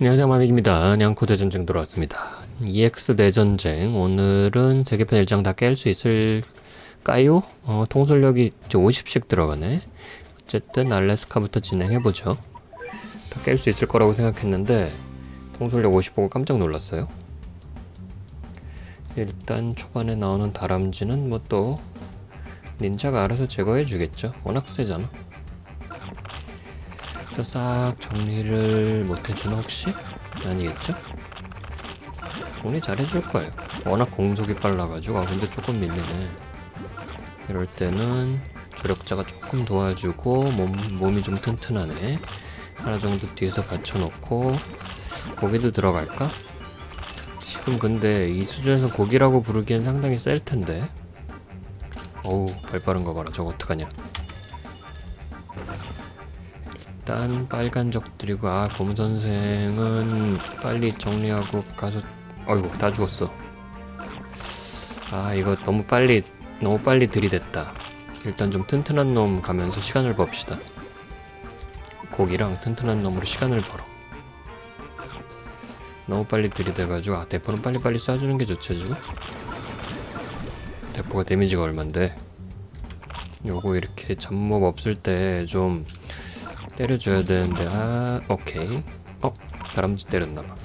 안녕하세요 마믹입니다. 냥코대 전쟁 돌아왔습니다. EX 대전쟁 오늘은 세계편 일장 다 깰 수 있을까요? 어, 통솔력이 이제 50씩 들어가네. 어쨌든 알래스카부터 진행해보죠. 다 깰 수 있을 거라고 생각했는데 통솔력 50 보고 깜짝 놀랐어요. 일단 초반에 나오는 다람쥐는 뭐 또 닌자가 알아서 제거해 주겠죠. 워낙 세잖아. 그래서 싹 정리를 못 해주나 혹시? 아니겠죠? 정리 잘 해줄 거예요. 워낙 공속이 빨라가지고 아 근데 조금 밀리네. 이럴 때는 주력자가 조금 도와주고 몸, 몸이 좀 튼튼하네. 하나 정도 뒤에서 받쳐놓고 고기도 들어갈까? 지금 근데 이 수준에서 고기라고 부르기엔 상당히 셀 텐데. 어우 발 빠른 거 봐라. 저거 어떡하냐. 일단 빨간 적들이고 아 고무 선생은 빨리 정리하고 가서 어이구 다 죽었어. 아 이거 너무 빨리 너무 빨리 들이댔다. 일단 좀 튼튼한 놈 가면서 시간을 봅시다. 고기랑 튼튼한 놈으로 시간을 벌어. 너무 빨리 들이대가지고 아 대포는 빨리빨리 쏴주는 게 좋죠 지금? 대포가 데미지가 얼만데? 요거 이렇게 잡몹 없을 때 좀 때려줘야 되는데 아 오케이. 어 다람쥐 때렸나봐.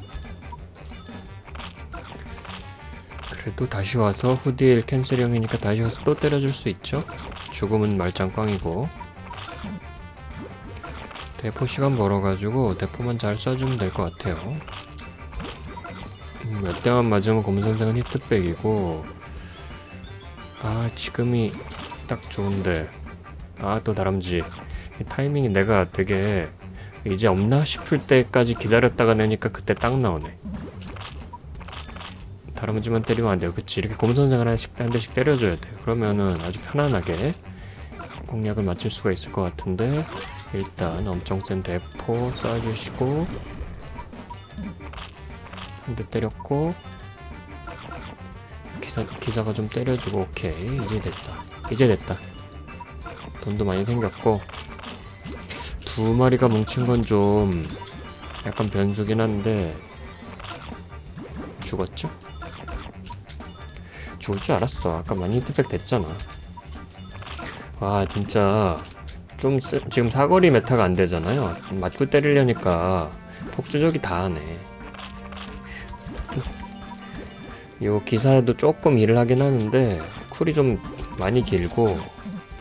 그래도 다시 와서 후딜 캔슬형이니까 다시 와서 또 때려줄 수 있죠? 죽음은 말짱꽝이고. 대포 시간 벌어가지고 대포만 잘 쏴주면 될 것 같아요. 음, 몇 대만 맞으면 검선생은 히트백이고. 아 지금이 딱 좋은데. 아 또 다람쥐. 이 타이밍이 내가 되게 이제 없나 싶을 때까지 기다렸다가 내니까 그때 딱 나오네. 다람쥐만 때리면 안 돼요. 그치? 이렇게 곰선생을 하나씩 한 대씩 때려줘야 돼요. 그러면은 아주 편안하게 공략을 맞출 수가 있을 것 같은데 일단 엄청 센 대포 쏴주시고 한 대 때렸고 기사, 기사가 좀 때려주고 오케이 이제 됐다 이제 됐다 돈도 많이 생겼고 두 마리가 뭉친 건 좀 약간 변수긴 한데 죽었죠? 죽을 줄 알았어. 아까 많이 히트백 됐잖아. 와 진짜 좀 쓰, 지금 사거리 메타가 안 되잖아요. 맞고 때리려니까 폭주적이 다 하네. 요 기사도 조금 일을 하긴 하는데 쿨이 좀 많이 길고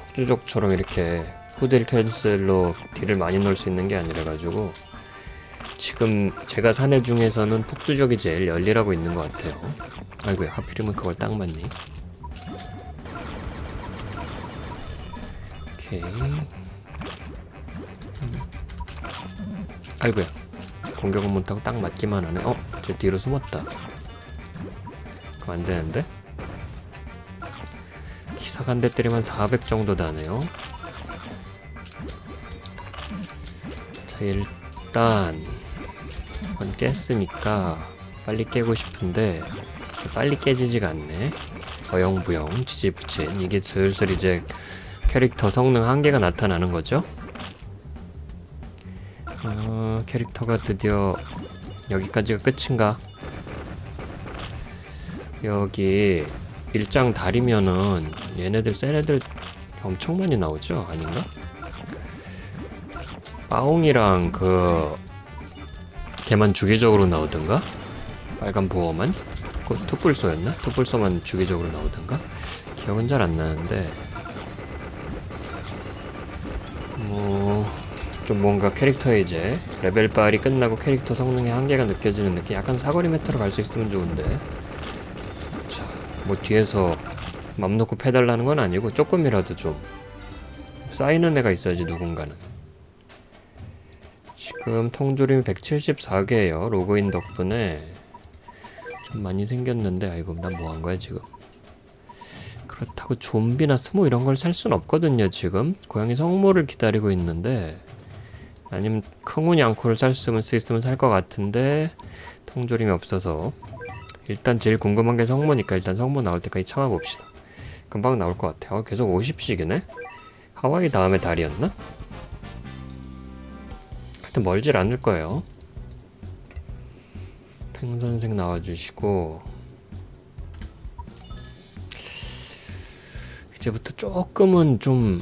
폭주족처럼 이렇게 후딜 캔슬로 딜을 많이 넣을 수 있는 게 아니라 가지고 지금 제가 사내 중에서는 폭주족이 제일 열일하고 있는 것 같아요. 아이고야 하필이면 그걸 딱 맞니? 오케이. 음. 아이고야 공격은 못하고 딱 맞기만 하네. 어? 저 뒤로 숨었다. 그럼 안 되는데? 기사가 한대 때리면 400 정도 다네요. 자 일단 이건 깼으니까 빨리 깨고 싶은데 빨리 깨지지가 않네. 어영부영 지지부진 이게 슬슬 이제 캐릭터 성능 한계가 나타나는 거죠? 어, 캐릭터가 드디어 여기까지가 끝인가? 여기 일장 달이면은 얘네들 센 애들 엄청 많이 나오죠? 아닌가? 빠옹이랑 그 걔만 주기적으로 나오던가? 빨간 부어만? 그 투뿔소였나? 투뿔소만 주기적으로 나오던가? 기억은 잘 안 나는데. 뭐 좀 뭔가 캐릭터의 이제 레벨 발이 끝나고 캐릭터 성능의 한계가 느껴지는 느낌? 약간 사거리 메타로 갈 수 있으면 좋은데. 자 뭐 뒤에서 맘 놓고 패달라는 건 아니고 조금이라도 좀 쌓이는 애가 있어야지 누군가는 지금 통조림이 174개예요. 로그인 덕분에 좀 많이 생겼는데 아이고 난 뭐 한 거야 지금. 그렇다고 좀비나 스모 이런 걸 살 순 없거든요 지금. 고양이 성모를 기다리고 있는데 아니면坑운 양코를 살 수 있으면 살 것 같은데 통조림이 없어서 일단 제일 궁금한 게 성모니까 일단 성모 나올 때까지 참아봅시다. 금방 나올 것 같아. 요 계속 50씩이네? 하와이 다음에 달이었나? 하여튼 멀질 않을 거예요. 팽선생 나와주시고 이제부터 조금은 좀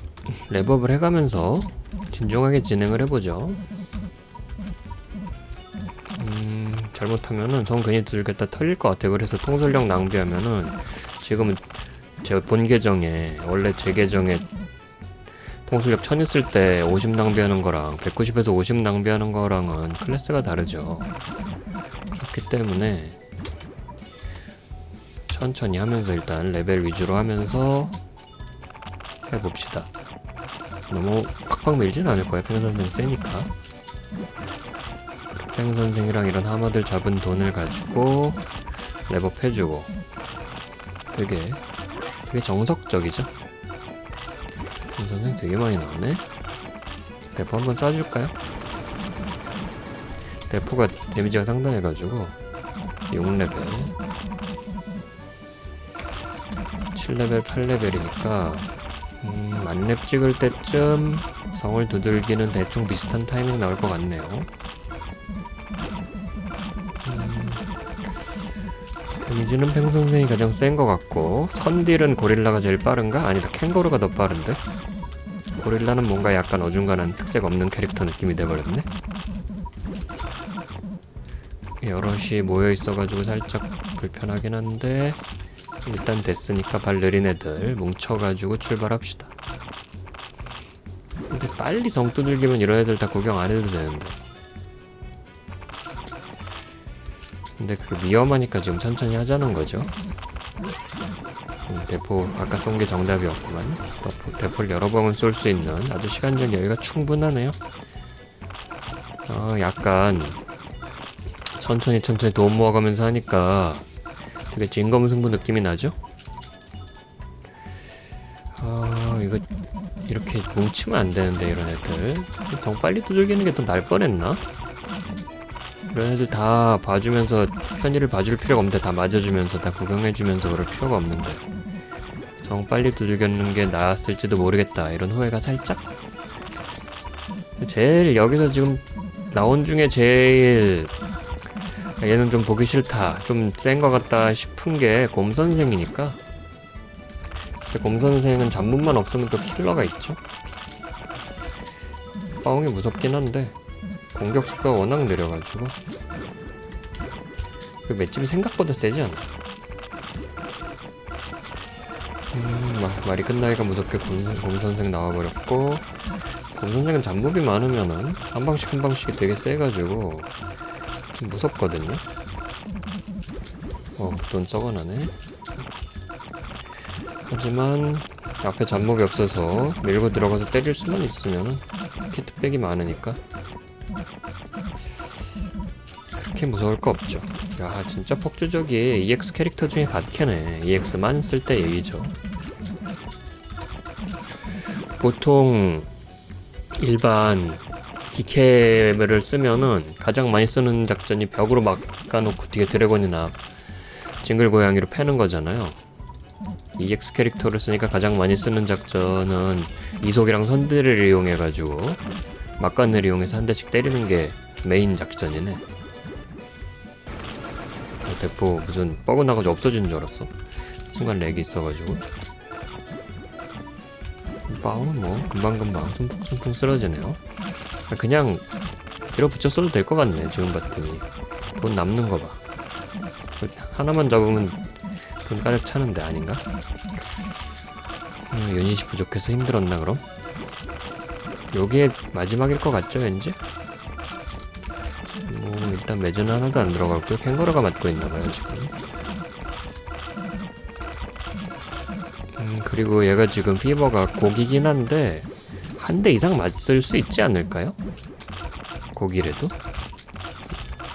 랩업을 해가면서 진중하게 진행을 해보죠. 음, 잘못하면은 성 괜히 두들겼다 털릴 것 같아요. 그래서 통솔력 낭비하면은 지금은 제 본 계정에 원래 제 계정에 통솔력 1000 있을 때 50 낭비하는 거랑 190에서 50 낭비하는 거랑은 클래스가 다르죠. 그렇기 때문에 천천히 하면서 일단 레벨 위주로 하면서 해봅시다. 너무 팍팍 밀진 않을 거예요. 팽 선생 세니까. 팽 선생이랑 이런 하마들 잡은 돈을 가지고 랩업 해주고 되게 되게 정석적이죠. 팽 선생 되게 많이 나오네. 대포 한번 쏴줄까요? 대포가 데미지가 상당해가지고 6레벨 7레벨 8레벨이니까 음, 만렙 찍을 때쯤 성을 두들기는 대충 비슷한 타이밍 나올 것 같네요. 음, 데미지는 팽 선생이 가장 센 것 같고 선딜은 고릴라가 제일 빠른가? 아니다 캥거루가 더 빠른데? 고릴라는 뭔가 약간 어중간한 특색 없는 캐릭터 느낌이 돼버렸네. 여럿이 모여 있어가지고 살짝 불편하긴 한데 일단 됐으니까 발 느린 애들 뭉쳐가지고 출발합시다. 근데 빨리 성 두들기면 이런 애들 다 구경 안 해도 되는데. 근데 그 위험하니까 지금 천천히 하자는 거죠. 음, 대포 아까 쏜 게 정답이었구만. 대포, 대포를 여러 번은 쏠 수 있는 아주 시간적 여유가 충분하네요. 어, 약간 천천히 천천히 돈 모아가면서 하니까 되게 진검승부 느낌이 나죠? 아 이거 이렇게 뭉치면 안 되는데 이런 애들 정 빨리 두들기는 게 더 날 뻔했나? 이런 애들 다 봐주면서 편의를 봐줄 필요가 없는데 다 맞아주면서 다 구경해주면서 그럴 필요가 없는데 정 빨리 두들겼는 게 나았을지도 모르겠다. 이런 후회가 살짝? 제일 여기서 지금 나온 중에 제일 얘는 좀 보기 싫다 좀 센 것 같다 싶은 게 곰선생이니까. 곰선생은 잡문만 없으면 또 킬러가 있죠? 빠옹이 무섭긴 한데 공격 속도가 워낙 느려가지고. 그 맷집이 생각보다 세지 않아 음, 마, 말이 끝나기가 무섭게 곰선, 곰선생 나와버렸고 곰선생은 잡몹이 많으면은 한 방씩 한 방씩이 되게 세가지고 좀 무섭거든요. 어, 돈 썩어나네. 하지만 앞에 잡목이 없어서 밀고 들어가서 때릴 수만 있으면 키트백이 많으니까 그렇게 무서울 거 없죠. 야, 진짜 폭주적이 EX 캐릭터 중에 갓캐네. EX만 쓸때 얘기죠. 보통 일반 디케를 쓰면은 가장 많이 쓰는 작전이 벽으로 막아놓고 뒤에 드래곤이나 징글 고양이로 패는 거잖아요. EX 캐릭터를 쓰니까 가장 많이 쓰는 작전은 이속이랑 선들을 이용해가지고 막간을 이용해서 한 대씩 때리는 게 메인 작전이네. 어, 대포 무슨 뻐그 나가지고 없어지는 줄 알았어. 순간 렉이 있어가지고. 빵은 뭐 금방금방 숨풍숨풍 쓰러지네요. 그냥 밀어붙여 써도 될 것 같네 지금 봤더니 돈 남는 거봐 하나만 잡으면 돈 가득 차는데 아닌가? 음, 유닛이 부족해서 힘들었나 그럼? 요게 마지막일 것 같죠 왠지? 뭐 일단 매저는 하나도 안 들어갔고요 캥거루가 맞고 있나봐요 지금 음 그리고 얘가 지금 피버가 고기긴 한데 한 대 이상 맞을 수 있지 않을까요? 고기래도?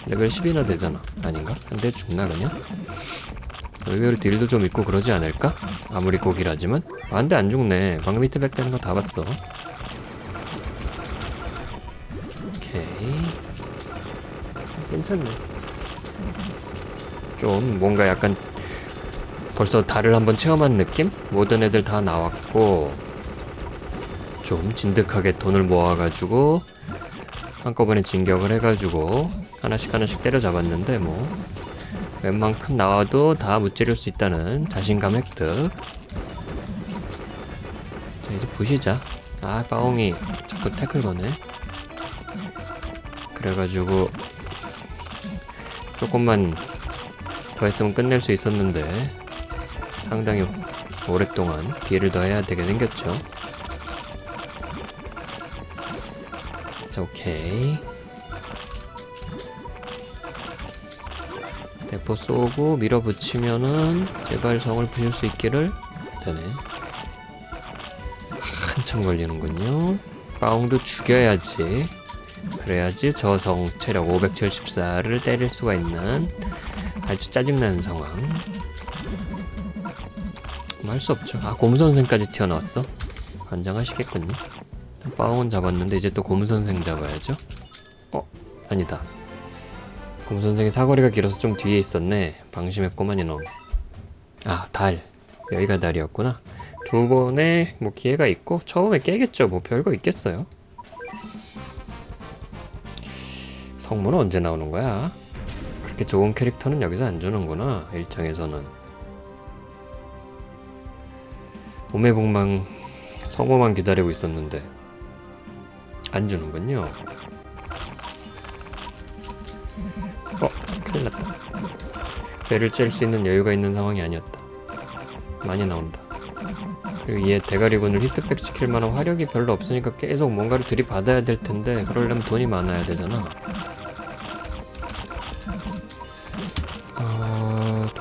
레벨 10이나 되잖아 아닌가? 한 대 죽나 그냥? 의외로 딜도 좀 있고 그러지 않을까? 아무리 고기라지만 아, 한대 안 죽네 방금 히트백 되는 거 다 봤어 괜찮네 좀 뭔가 약간 벌써 달을 한번 체험한 느낌? 모든 애들 다 나왔고 좀 진득하게 돈을 모아가지고 한꺼번에 진격을 해가지고 하나씩 하나씩 때려잡았는데 뭐 웬만큼 나와도 다 무찌를 수 있다는 자신감 획득. 자 이제 부시자. 아 빠옹이 자꾸 태클 거네. 그래가지고 조금만 더 했으면 끝낼 수 있었는데 상당히 오랫동안 딜을 더 해야 되게 생겼죠. 자 오케이. 대포 쏘고 밀어붙이면은 제발 성을 부실 수 있기를 되네. 한참 걸리는군요. 빠옹도 죽여야지. 그래야지 저성 체력 574를 때릴 수가 있는 아주 짜증나는 상황. 할수 없죠. 아 고무선생까지 튀어나왔어. 관장하시겠군요. 빠옹은 잡았는데 이제 또 고무선생 잡아야죠. 어 아니다. 고무선생이 사거리가 길어서 좀 뒤에 있었네. 방심했구만 이놈. 아 달. 여기가 달이었구나. 두 번의 뭐 기회가 있고 처음에 깨겠죠. 뭐 별거 있겠어요. 성문은 언제 나오는 거야? 그렇게 좋은 캐릭터는 여기서 안 주는구나. 일정에서는. 오매공망 성호만 기다리고 있었는데 안 주는군요. 어, 큰일 났다. 배를 찔 수 있는 여유가 있는 상황이 아니었다. 많이 나온다. 그리고 얘 대가리군을 히트백 시킬 만한 화력이 별로 없으니까 계속 뭔가를 들이받아야 될 텐데 그러려면 돈이 많아야 되잖아.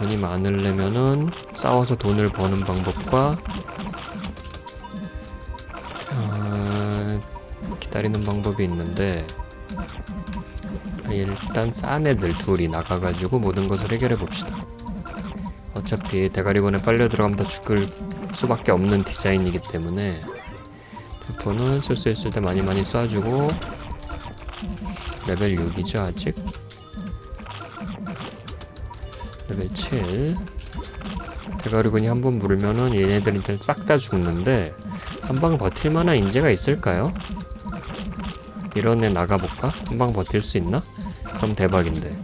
돈이 많으려면은 싸워서 돈을 버는 방법과 어, 기다리는 방법이 있는데 일단 싼 애들 둘이 나가가지고 모든 것을 해결해 봅시다. 어차피 대가리군에 빨려 들어가면 다 죽을 수밖에 없는 디자인이기 때문에 대포는 쓸 수 있을 때 많이 많이 쏴주고 레벨 6이죠 아직 레벨 7 대가리군이 한 번 물으면은 얘네들한테 싹다 죽는데 한 방 버틸 만한 인재가 있을까요? 이런 애 나가볼까? 한 방 버틸 수 있나? 그럼 대박인데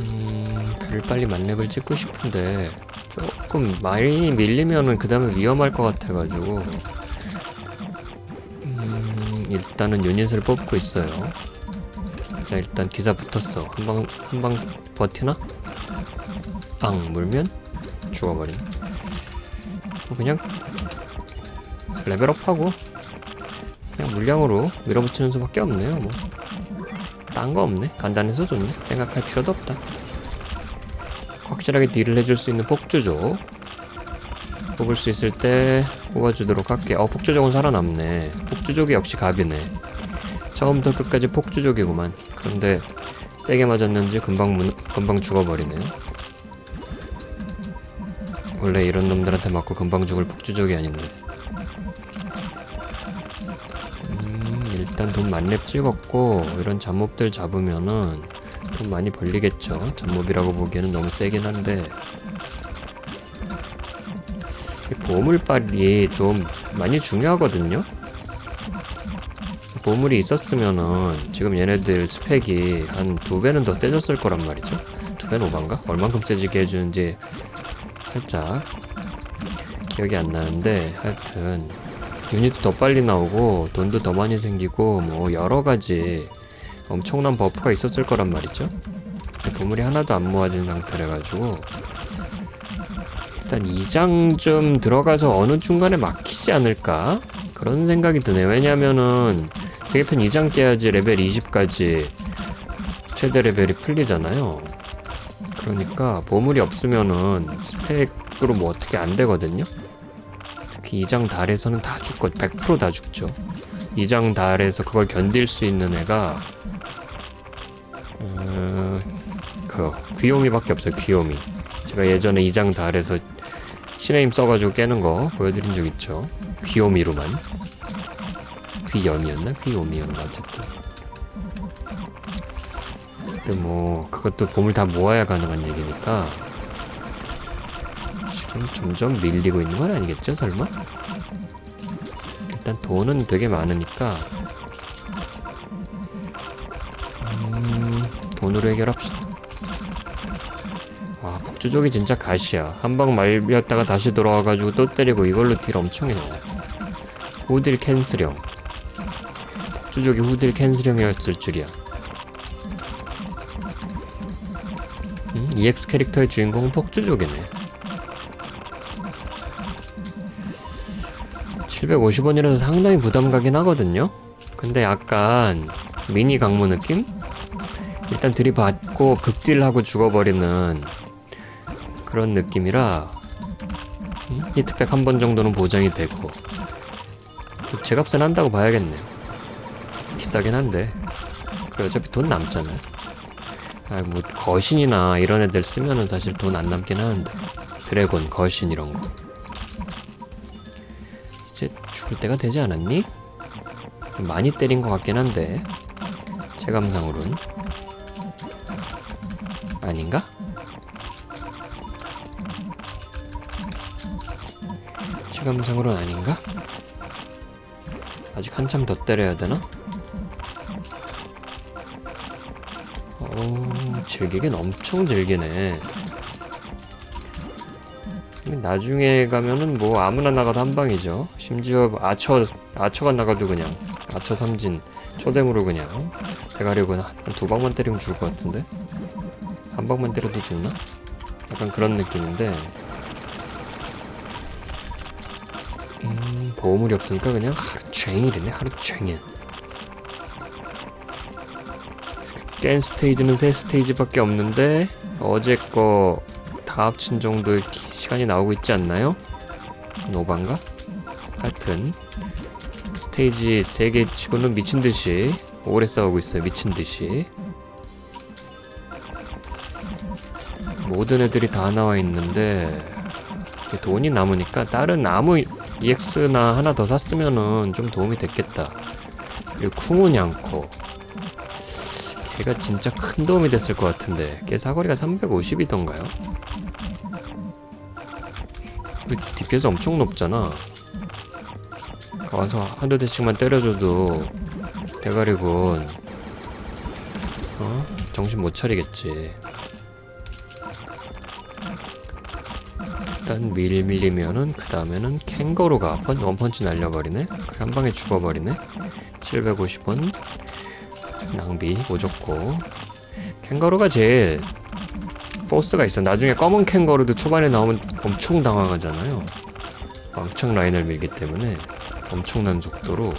음... 글을 빨리 만렙을 찍고 싶은데 조금 많이 밀리면은 그 다음에 위험할 것 같아가지고 음... 일단은 유닛을 뽑고 있어요 자 일단 기사 붙었어. 한방 한방 버티나? 앙 물면 죽어버리네. 뭐 그냥 레벨업하고 그냥 물량으로 밀어붙이는 수밖에 없네요 뭐. 딴 거 없네. 간단해서 좋네. 생각할 필요도 없다. 확실하게 딜을 해줄 수 있는 폭주족 뽑을 수 있을 때 뽑아주도록 할게. 어 폭주족은 살아남네. 폭주족이 역시 갑이네. 처음부터 끝까지 폭주족이구만 그런데 세게 맞았는지 금방 문, 금방 죽어버리네요 원래 이런 놈들한테 맞고 금방 죽을 폭주족이 아닌데. 음, 일단 돈 만렙 찍었고 이런 잡몹들 잡으면은 돈 많이 벌리겠죠. 잡몹이라고 보기에는 너무 세긴 한데. 이 보물빨이 좀 많이 중요하거든요 보물이 있었으면은 지금 얘네들 스펙이 한 두 배는 더 세졌을 거란 말이죠. 두 배는 오반가? 얼만큼 세지게 해주는지 살짝 기억이 안 나는데 하여튼 유닛도 더 빨리 나오고 돈도 더 많이 생기고 뭐 여러 가지 엄청난 버프가 있었을 거란 말이죠. 보물이 하나도 안 모아진 상태래 가지고 일단 2장 좀 들어가서 어느 중간에 막히지 않을까 그런 생각이 드네요. 왜냐면은 세계편 2장 깨야지 레벨 20까지 최대 레벨이 풀리잖아요. 그러니까 보물이 없으면은 스펙으로 뭐 어떻게 안 되거든요. 특히 2장 달에서는 다 죽고 100%다 죽죠. 2장 달에서 그걸 견딜 수 있는 애가 어, 그 귀요미밖에 없어요. 귀요미. 제가 예전에 2장 달에서 신의 힘 써가지고 깨는 거 보여드린 적 있죠. 귀요미로만. 귀염이었나? 귀요미였나? 어쨌든. 근데 뭐 그것도 보물 다 모아야 가능한 얘기니까 지금 점점 밀리고 있는 건 아니겠죠? 설마? 일단 돈은 되게 많으니까 음, 음, 돈으로 해결합시다. 아, 폭주족이 진짜 가시야. 한 방 말렸다가 다시 돌아와가지고 또 때리고 이걸로 딜 엄청 해요. 후딜 캔슬형. 폭주족이 후딜 캔슬형이었을 줄이야. 음, EX 캐릭터의 주인공은 폭주족이네. 750원이라서 상당히 부담 가긴 하거든요. 근데 약간 미니 강무 느낌? 일단 들이받고 극딜하고 죽어버리는 그런 느낌이라 음? 히트백 한 번 정도는 보장이 되고 제값은 한다고 봐야겠네요. 비싸긴 한데 그래 어차피 돈 남잖아요. 아, 뭐 거신이나 이런 애들 쓰면은 사실 돈 안 남긴 하는데 드래곤, 거신 이런 거 이제 죽을 때가 되지 않았니? 좀 많이 때린 것 같긴 한데 체감상으로는 아닌가? 체감상으로는 아닌가? 아직 한참 더 때려야 되나? 어, 즐기긴 엄청 즐기네. 나중에 가면은 뭐 아무나 나가도 한 방이죠. 심지어 아처 아처가 나가도 그냥 아처 삼진 초dem으로 그냥 대가리고 한두 방만 때리면 죽을 것 같은데 한 방만 때려도 죽나? 약간 그런 느낌인데 음, 보호물이 없으니까 그냥 하루 종일이네 하루 종일 깬 스테이지는 세 스테이지밖에 없는데 어제 거 다 합친 정도의 기- 시간이 나오고 있지 않나요? 노반가? 하여튼 스테이지 3개 치고는 미친듯이 오래 싸우고 있어요 미친듯이 모든 애들이 다 나와 있는데 돈이 남으니까 다른 나무 EX나 하나 더 샀으면은 좀 도움이 됐겠다 그리고 쿵은 양코 걔가 진짜 큰 도움이 됐을 것 같은데 걔 사거리가 350이던가요? 그 DPS 엄청 높잖아. 가서 한두 대씩만 때려줘도 대가리군. 어? 정신 못 차리겠지. 일단 밀 밀리면은 그 다음에는 캥거루가 펀, 원펀치 날려버리네? 그래, 한 방에 죽어버리네? 750원 낭비 오졌고. 캥거루가 제일 포스가 있어. 나중에 검은 캥거루도 초반에 나오면 엄청 당황하잖아요. 왕창 라인을 밀기 때문에 엄청난 속도로.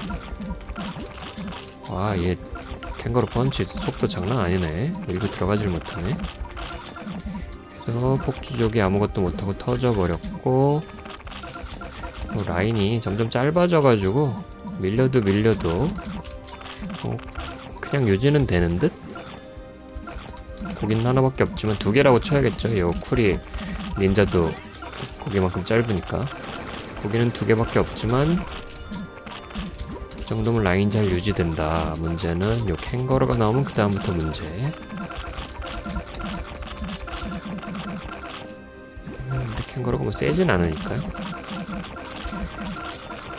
와얘 캥거루 펀치 속도 장난 아니네. 밀고 들어가질 못하네. 그래서 폭주족이 아무것도 못하고 터져버렸고 또 라인이 점점 짧아져가지고 밀려도 밀려도 어, 그냥 유지는 되는 듯? 고기는 하나밖에 없지만 두 개라고 쳐야겠죠. 이 쿨이 닌자도 고기만큼 짧으니까 고기는 두 개밖에 없지만 이 정도면 라인 잘 유지된다. 문제는 요 캥거루가 나오면 그 다음부터 문제. 음, 근데 캥거루가 뭐 세진 않으니까요.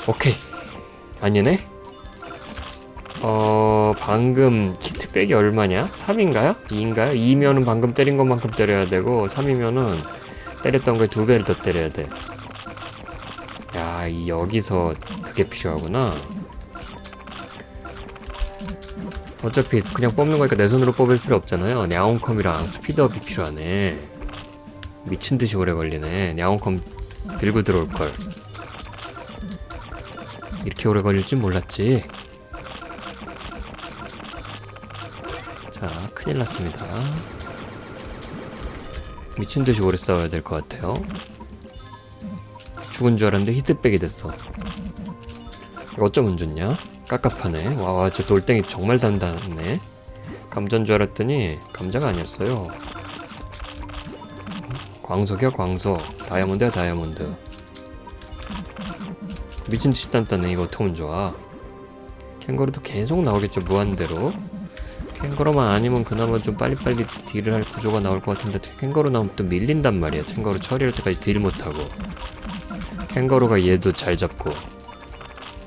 오케이 아니네. 어 방금 히트백이 얼마냐? 3인가요? 2인가요? 2면은 방금 때린 것만큼 때려야 되고 3이면은 때렸던 거에 두 배를 더 때려야 돼. 야, 이 여기서 그게 필요하구나. 어차피 그냥 뽑는 거니까 내 손으로 뽑을 필요 없잖아요. 냐옹컴이랑 스피드업이 필요하네. 미친 듯이 오래 걸리네. 냐옹컴 들고 들어올 걸. 이렇게 오래 걸릴 줄 몰랐지. 큰일 났습니다. 미친 듯이 오래 싸워야 될 것 같아요. 죽은 줄 알았는데 히트백이 됐어. 이거 어쩌면 좋냐? 깝깝하네. 와, 와, 저 돌덩이 정말 단단하네. 감자인 줄 알았더니 감자가 아니었어요. 광석이야, 광석. 다이아몬드야, 다이아몬드. 미친 듯이 단단해. 이거 어떡하면 좋아. 캥거루도 계속 나오겠죠, 무한대로. 캥거루만 아니면 그나마 좀 빨리빨리 딜을 할 구조가 나올 것 같은데 캥거루 나오면 또 밀린단 말이야. 캥거루 처리할 때까지 딜 못하고. 캥거루가 얘도 잘 잡고.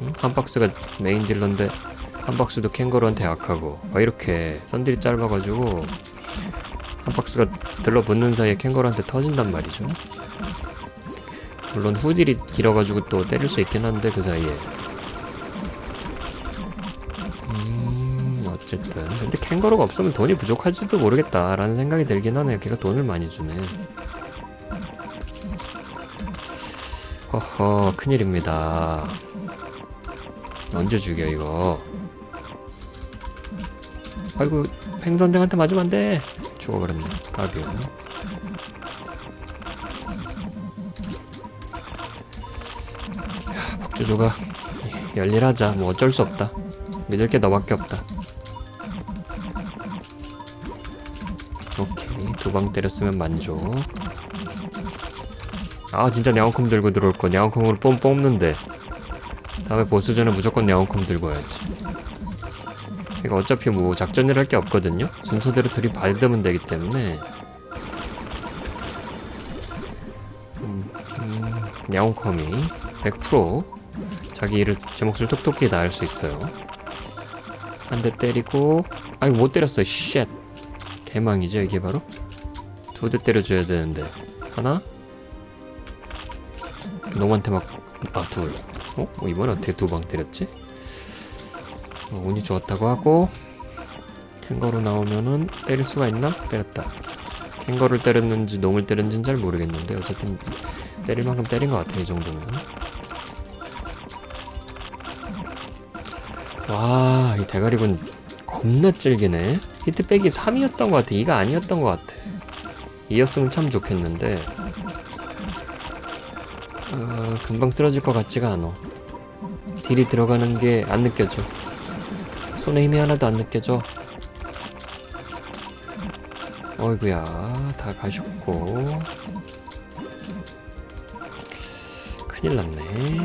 응? 한 박스가 메인 딜러인데 한한 박스도 캥거루한테 약하고. 막 이렇게 선들이 짧아가지고 한 박스가 들러붙는 사이에 캥거루한테 터진단 말이죠. 물론 후딜이 길어가지고 또 때릴 수 있긴 한데 그 사이에 어쨌든 근데 캥거루가 없으면 돈이 부족할지도 모르겠다라는 생각이 들긴 하네요. 걔가 돈을 많이 주네. 허허 큰일입니다. 언제 죽여 이거? 아이고 팽선생한테 맞으면 안 돼. 죽어버렸네. 까비요. 야, 복주조가 열일하자. 뭐 어쩔 수 없다. 믿을 게 너밖에 없다. 두 방 때렸으면 만족. 아 진짜 냐옹컴 들고 들어올 거 냐옹컴으로 뽐 뽑는데 다음에 보스 전에 무조건 냐옹컴 들고 와야지. 이거 어차피 뭐 작전을 할 게 없거든요. 순서대로 들이받으면 되기 때문에. 음, 음, 야옹컴이 100% 자기 일을 제 몫을 톡톡히 다할 수 있어요. 한 대 때리고, 아이고 못 때렸어. 쉣. 대망이죠 이게 바로. 두 대 때려줘야 되는데 하나. 놈한테 막, 아 둘. 어? 어 이번 어떻게 두 방 때렸지? 어, 운이 좋았다고 하고 캥거루 나오면은 때릴 수가 있나? 때렸다 캥거루를 때렸는지 놈을 때렸는지는 잘 모르겠는데 어쨌든 때릴 만큼 때린 것 같아 이 정도면 와 이 대가리군 겁나 질기네 히트백이 3이었던 것 같아 2가 아니었던 것 같아 2였으면 참 좋겠는데 어, 금방 쓰러질 것 같지가 않아 딜이 들어가는 게 안 느껴져 손에 힘이 하나도 안 느껴져. 어이구야, 다 가셨고. 큰일 났네.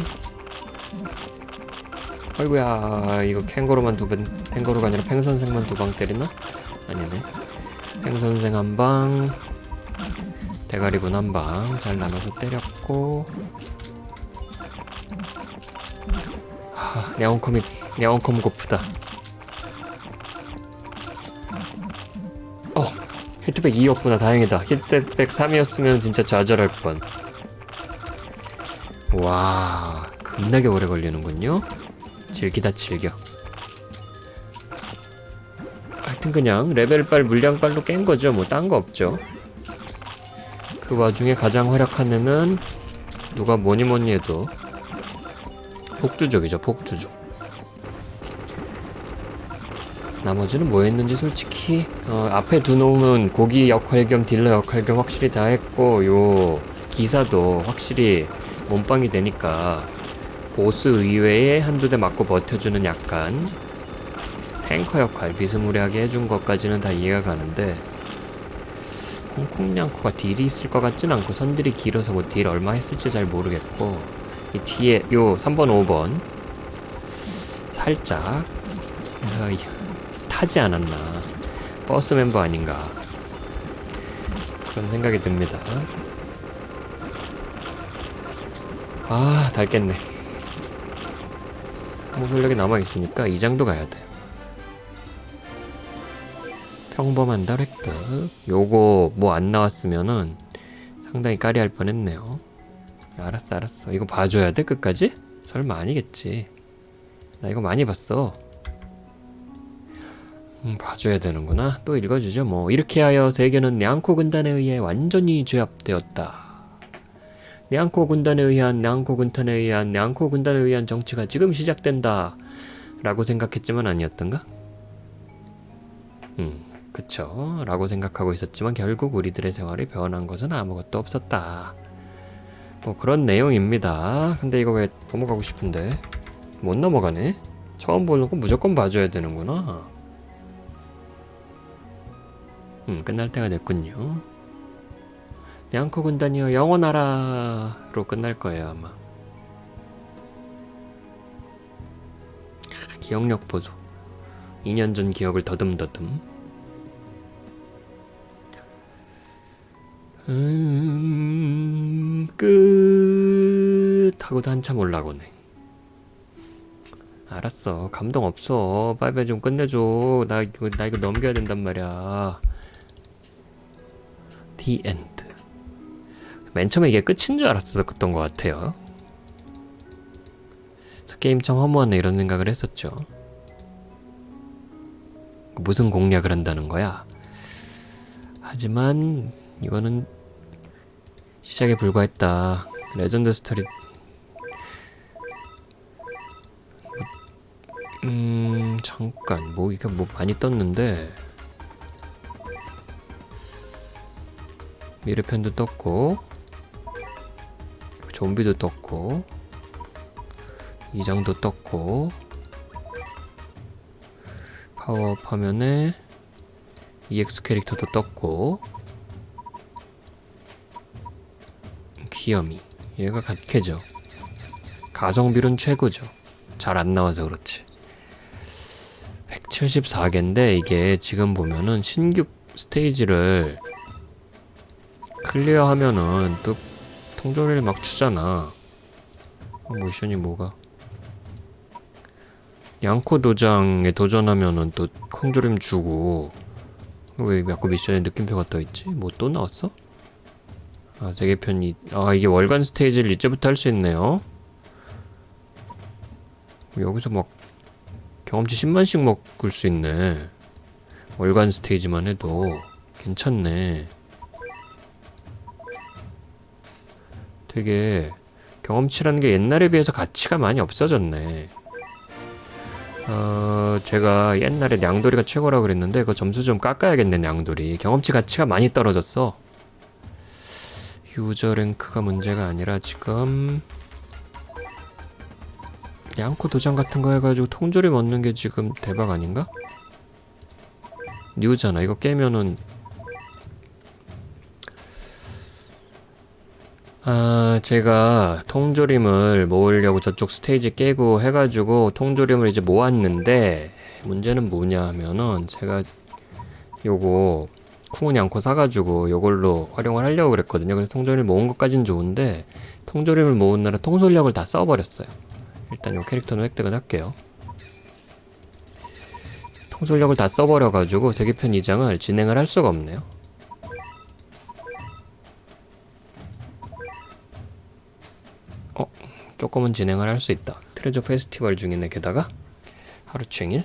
어이구야, 이거 캥거루만 두 번, 캥거루가 아니라 팽선생만 두 방 때리나? 아니네. 팽선생 한 방, 대가리 군 한 방, 잘 나눠서 때렸고. 하, 야옹컴이, 야옹컴 고프다. 어, 히트백 2였구나. 다행이다. 히트백 3이었으면 진짜 좌절할 뻔. 와, 겁나게 오래 걸리는군요. 즐기다 즐겨. 하여튼 그냥 레벨빨 물량빨로 깬 거죠. 뭐 딴 거 없죠. 그 와중에 가장 활약한 애는 누가 뭐니 뭐니 해도 폭주족이죠. 폭주족. 나머지는 뭐 했는지 솔직히 어, 앞에 두 놈은 고기 역할 겸 딜러 역할 겸 확실히 다 했고 요 기사도 확실히 몸빵이 되니까 보스 의외에 한두 대 맞고 버텨주는 약간 탱커 역할 비스무리하게 해준 것까지는 다 이해가 가는데 콩콩냥코가 딜이 있을 것 같진 않고 선들이 길어서 뭐 딜 얼마 했을지 잘 모르겠고 이 뒤에 요 3번 5번 살짝 어, 타지 않았나. 버스 멤버 아닌가. 그런 생각이 듭니다. 아 달겠네. 항공력이 남아있으니까 이 장도 가야 돼 평범한 달 획득 요거 뭐 안 나왔으면은 상당히 까리할 뻔했네요 알았어 알았어 이거 봐줘야 돼 끝까지? 설마 아니겠지 나 이거 많이 봤어 음, 봐줘야 되는구나. 또 읽어주죠. 뭐 이렇게 하여 세계는 냥코 군단에 의해 완전히 제압되었다. 냥코 군단에 의한 냥코 군단에 의한 냥코 군단에 의한 정치가 지금 시작된다. 라고 생각했지만 아니었던가? 음, 그쵸. 라고 생각하고 있었지만 결국 우리들의 생활이 변한 것은 아무것도 없었다. 뭐 그런 내용입니다. 근데 이거 왜 넘어가고 싶은데? 못 넘어가네? 처음 보는 거 무조건 봐줘야 되는구나. 음, 끝날 때가 됐군요. 냥코 군단이여 영원하라로 끝날 거예요 아마. 아, 기억력 보소. 2년 전 기억을 더듬더듬. 음, 끝 하고도 한참 올라오네. 알았어. 감동 없어. 빨리 좀 끝내줘. 나 이거 나 이거 넘겨야 된단 말이야. The end. 맨 처음에 이게 끝인 줄 알았었던 것 같아요. 게임 참 허무하네 이런 생각을 했었죠. 무슨 공략을 한다는 거야? 하지만 이거는 시작에 불과했다. 레전드 스토리 음 잠깐. 뭐 이게 뭐 많이 떴는데. 미르편도 떴고. 좀비도 떴고. 이장도 떴고. 파워업 화면에 EX 캐릭터도 떴고 귀염이. 얘가 갓캐죠. 가성비론 최고죠. 잘 안 나와서 그렇지. 174개인데 이게 지금 보면은 신규 스테이지를 클리어하면은 또 통조리를 막 주잖아. 어, 모션이 뭐가? 양코 도장에 도전하면은 또 콩조림 주고 왜 자꾸 미션에 느낌표가 떠있지? 뭐 또 나왔어? 아 되게 편이. 아 이게 월간 스테이지를 이제부터 할 수 있네요. 여기서 막 경험치 10만씩 먹을 수 있네. 월간 스테이지만 해도 괜찮네. 되게 경험치라는 게 옛날에 비해서 가치가 많이 없어졌네. 어, 제가 옛날에 냥돌이가 최고라 그랬는데 그 점수 좀 깎아야겠네 냥돌이. 경험치 가치가 많이 떨어졌어 유저 랭크가 문제가 아니라 지금 양코 도장 같은 거 해가지고 통조림 얻는 게 지금 대박 아닌가? 뉴잖아 이거 깨면은 아 제가 통조림을 모으려고 저쪽 스테이지 깨고 해가지고 통조림을 이제 모았는데 문제는 뭐냐 하면은 제가 요거 쿵은 양코 사가지고 요걸로 활용을 하려고 그랬거든요. 그래서 통조림을 모은 것까진 좋은데 통조림을 모은 나라 통솔력을 다 써버렸어요. 일단 요 캐릭터는 획득은 할게요. 통솔력을 다 써버려가지고 세계편 2장을 진행을 할 수가 없네요. 어? 조금은 진행을 할 수 있다. 트레저 페스티벌 중이네 게다가? 하루 종일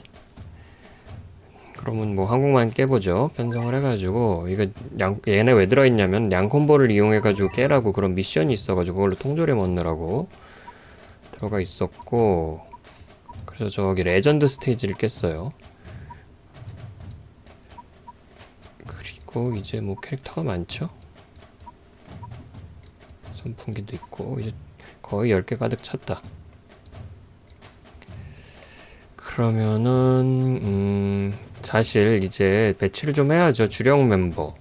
그러면 뭐 한국만 깨보죠. 편성을 해가지고 이거 양, 얘네 왜 들어있냐면 양콤보를 이용해가지고 깨라고 그런 미션이 있어가지고 그걸로 통조림 얻느라고 들어가 있었고 그래서 저기 레전드 스테이지를 깼어요. 그리고 이제 뭐 캐릭터가 많죠? 선풍기도 있고 이제 거의 10개 가득 찼다. 그러면은 음 사실 이제 배치를 좀 해야죠. 주력 멤버.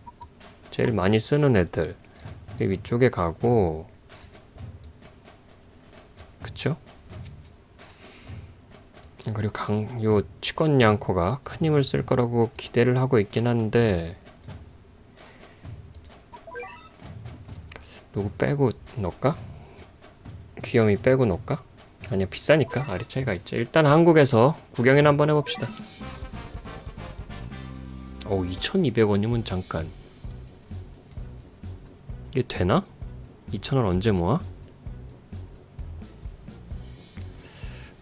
제일 많이 쓰는 애들. 이 위쪽에 가고. 그쵸? 그리고 강, 요 치권 양코가 큰 힘을 쓸 거라고 기대를 하고 있긴 한데. 누구 빼고 넣을까? 귀염이 빼고 넣을까? 아니야 비싸니까 아래 차이가 있죠 일단 한국에서 구경이나 한번 해봅시다 오 2200원이면 잠깐. 이게 되나? 2000원 언제 모아?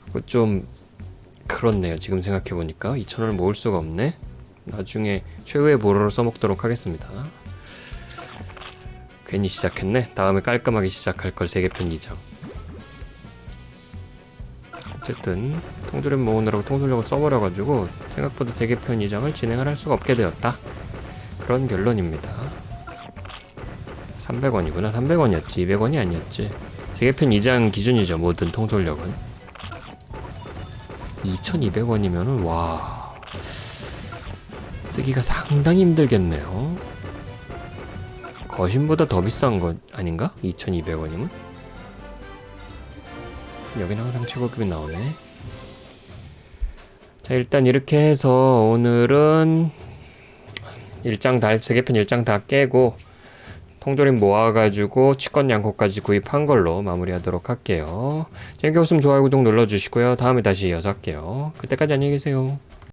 그거 좀 그렇네요 지금 생각해보니까. 2000원을 모을 수가 없네. 나중에 최후의 보루로 써먹도록 하겠습니다. 괜히 시작했네. 다음에 깔끔하게 시작할 걸 세계편 2장 어쨌든 통조림 모으느라고 통솔력을 써버려가지고 생각보다 세계편 2장을 진행을 할 수가 없게 되었다. 그런 결론입니다. 300원이구나. 300원이었지. 200원이 아니었지. 세계편 2장 기준이죠 모든 통솔력은. 2200원이면은 와. 쓰기가 상당히 힘들겠네요. 거신보다 더 비싼 것 아닌가? 2200원이면? 여긴 항상 최고급이 나오네. 자, 일단 이렇게 해서 오늘은 일장 다, 세계편 일장 다 깨고 통조림 모아가지고 치권 양코까지 구입한 걸로 마무리하도록 할게요. 재밌게 보시면 좋아요 구독 눌러주시고요. 다음에 다시 이어서 할게요. 그때까지 안녕히 계세요.